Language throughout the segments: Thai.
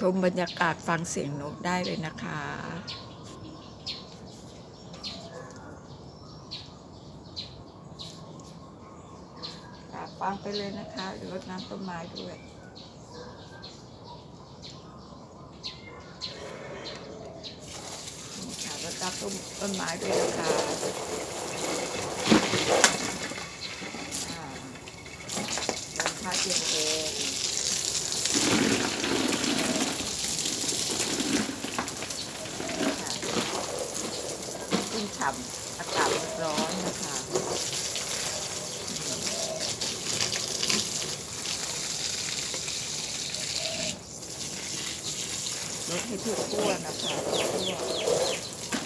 ชมบรรยากาศฟังเสียงนกได้เลยนะคะฟังไปเลยนะคะรดน้ำต้นไม้ด้วยนี่ค่ะรดน้ำต้นต้นไม้ด้วยนะคะอ่าลมพัดเย็นๆ ค่ะ่ำอากาศร้อนนะคะลดให้ทั่วทั่วๆนะคะทั่ว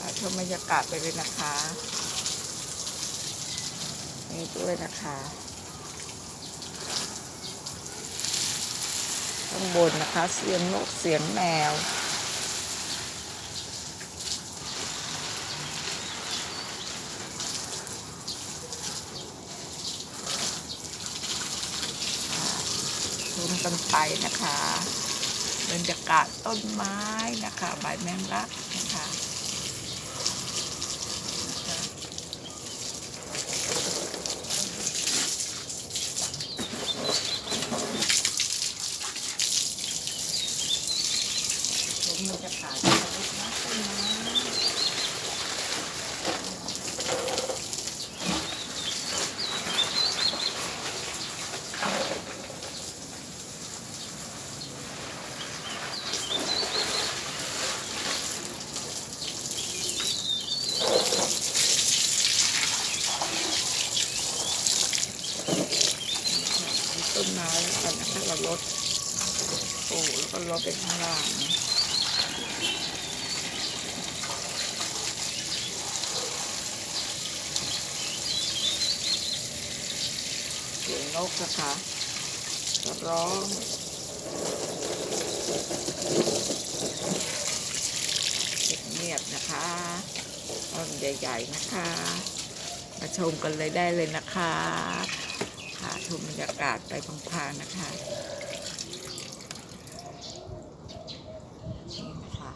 อ่า ชมบรรยากาศไปเลยนะคะ นี่ด้วยนะคะข้างบนนะคะ เสียงนกเสียงแมวชมกันไปนะคะบรรยากาศต้นไม้นะคะ ใบแมงลักนะคะ มบรรยากาศของรถน้ำต้นไม้มีต้นไม้แล้วกันนะคะเราลดโอ้แล้วก็ลดไปข้างล่างนะ สียงนกนะคะจะร้องเงียบนะคะต้นใหญ่ๆนะคะ มาชมกันเลยได้เลยนะคะค่ะชมบรรยากาศไปพางๆนะคะนี่นะคะ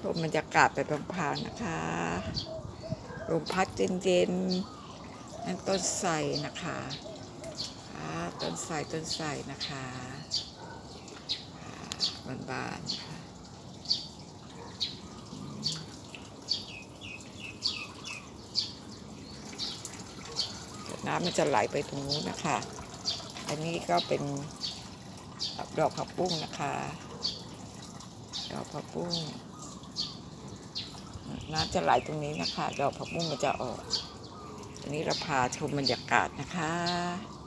ชมบรรยากาศไปพางๆนะคะลมพัดเย็นๆนั่นต้นไทรนะคะาต้นไทรต้นไทรนะคะอ่าบานๆค่ะน้ำมันจะไหลไปตรงนู้นนะคะ อันนี้ก็เป็นดอกผักบุ้งนะคะ ดอกผักบุ้งน้ำจะไหลตรงนี้นะคะ ดอกผักบุ้งมันจะออก อันนี้เราพาชมบรรยากาศนะคะ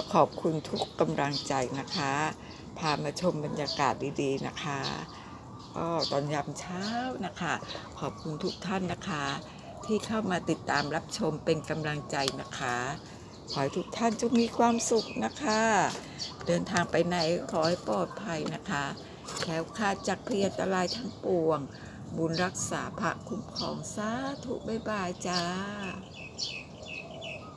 ก็ขอบคุณทุกกำลังใจนะคะ พามาชมบรรยากาศดีๆนะคะก็ตอนยามเช้านะคะ ขอบคุณทุกท่านนะคะ ที่เข้ามาติดตามรับชมเป็นกำลังใจนะคะ ขอให้ทุกท่านจงมีความสุขนะคะ เดินทางไปไหนขอให้ปลอดภัยนะคะแคล้วคลาดจากเพียอันตรายทั้งปวง บุญรักษาพระคุ้มครองสาธุบ๊ายบายจ้า